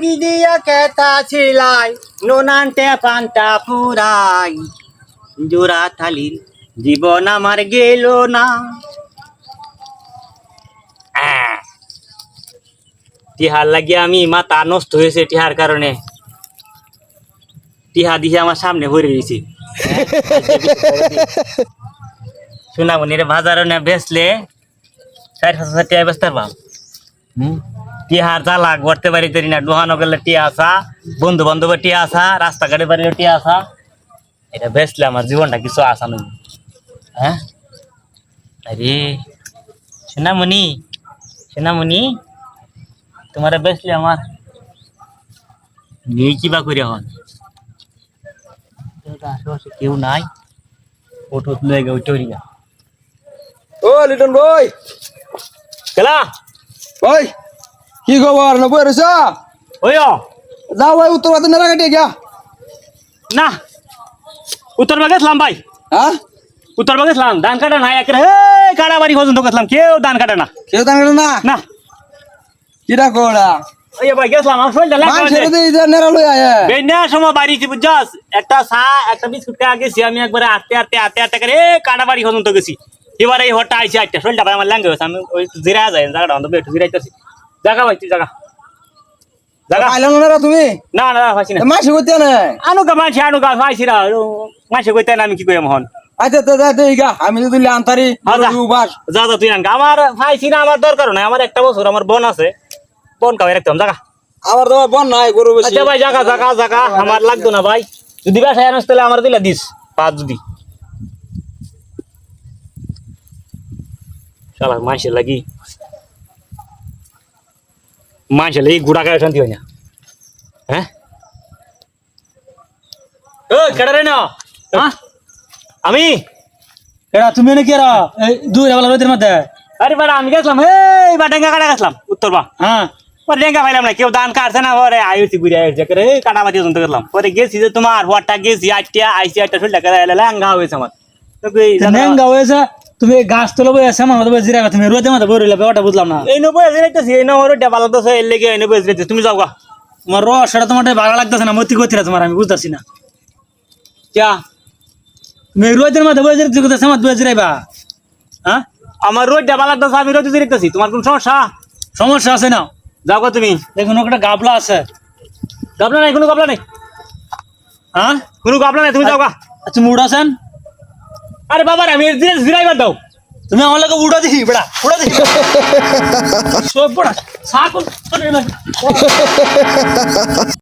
লুঙ্গি দিয়া কেতা ছিলাই নোনান্তে পান্তা পুরাই জোড়া থালির জীবন আমার গেল না। টিহার লাগিয়ে আমি মাথা নষ্ট হয়েছে টিহার কারণে। টিহা দিয়ে আমার সামনে ভরে দিয়েছি সোনামণির বাজারে না বেচলে ষাট হাজার টিয়া বেচতে পারবাম টিহার জ্বালা করতে পারি তরি না ডোহানো গেলে টিয়া আসা বন্ধু বান্ধব টিয়া আসা রাস্তাঘাটে বাড়িলে টিয়া আসা। এটা বেচলে আমার জীবনটা কিছু আসা নই। হ্যাঁ? আরে সোনামণি সোনামণি তোমার বেচলে আমার নিয়ে কিবা করে হন? আশেপাশে কেউ নাই ওটো তুলে গে ওই টরিয়া ও লিটন ভাই। কেলা ভাই। কি খবর? নবই রয়েছ ওই ও, যাও ভাই উত্তর ভারতের নেড়া কাটিয়ে গিয়া। না উত্তর গেছিলাম ভাই। হ্যাঁ উত্তর গেছিলাম ধান কাটা নাই একের হে কাটা বাড়ি পর্যন্ত গেছিলাম কেউ ধান কাটে না। কেউ তাঙ্গল না? না। কিরা কোড়া? একটা চা একটা বিস্কুট গেছি আমি একবারে আটতে আটতে আটতে আটতে করে কাটা বাড়ি পর্যন্ত গেছি। এবার এই হটটা আইসি আটটা শরীরটা ভাই আমার ল্যাঙ্গে আমি ওই জিরা যাই জায়গাটা একটু জিরাইতেছি। জায়গা ভাই তুই জায়গা জায়গা পাইলাম না তুমি? না না ভাইছি না। মাসে না আনুকা মানছি আনুকা ভাইছি না। মাসে কইতে না আমি কি কই মহন আচ্ছা তো যা দেই গা আমি যদি আনতারি হ্যাঁ, যা। যা যা তুই আনকা আমার না আমার দরকার নাই। আমার একটা বছর আমার বোন আছে। বোন কাউকে রাখতাম জায়গা আবার তোমার বন নাই গরু বেশি। আচ্ছা ভাই জায়গা জায়গা জায়গা আমার লাগতো না ভাই। যদি বাসায় আনস তাহলে আমার দিলা দিস। পাঁচ যদি। শালা মাসে লাগি। মাসে লাগি গুড়া গায়ে শান্তি হয় না। হ্যাঁ? ও কেডা রে না? হ্যাঁ? আমি? এরা তুমি নাকি এরা এই দুই বেলা রোদের মধ্যে? আরে বাড়া আমি গেছিলাম এই বা ডেঙ্গা কাটা গেছিলাম উত্তর বা। হ্যাঁ। পরে ডেঙ্গা পাইলাম না কেউ দান কাটছে না পরে আয়ুর্তি ঘুরে আয়ুর্তি করে এই কাটাবাতি পর্যন্ত গেলাম পরে গেছি যে তোমার হওয়ারটা গেছি আটটা আইসি আটটা শুনলে করে লেঙ্গা হয়েছে আমার। তো হয়েছে? তুমি গাছ তোলো বই আছে আমার মধ্যে জিরাবে তুমি রোদের মধ্যে বই রইলে ব্যাপারটা বুঝলাম না। এই নব্বই হাজার যাইতেছি এই নম্বর ডেবাল তো এর লেগে এই নব্বই হাজার তুমি যাও গা। তোমার রস সেটা তোমার ভালো লাগতেছে না মতি করতে তোমার আমি বুঝতেছি না। যা। তুমি রোদের মধ্যে বই জিরতে করতেছে আমার বই জিরাইবা? হ্যাঁ? আমার রোড ডেবাল তো আমি রোদ দিতেছি তোমার কোন সমস্যা? সমস্যা আছে না। যাও গা তুমি। দেখুন ওখানে গাবলা আছে। গাবলা নাই কোনো গাবলা নাই? হ্যাঁ? কোনো গাবলা নাই তুমি যাও গা। আচ্ছা মুড আছেন? আরে বাবা আমি জিরাইবার দাও। তুমি আমার লোক উড়া দিছি বেড়া উড়া দিছি সব বড়া সাকুন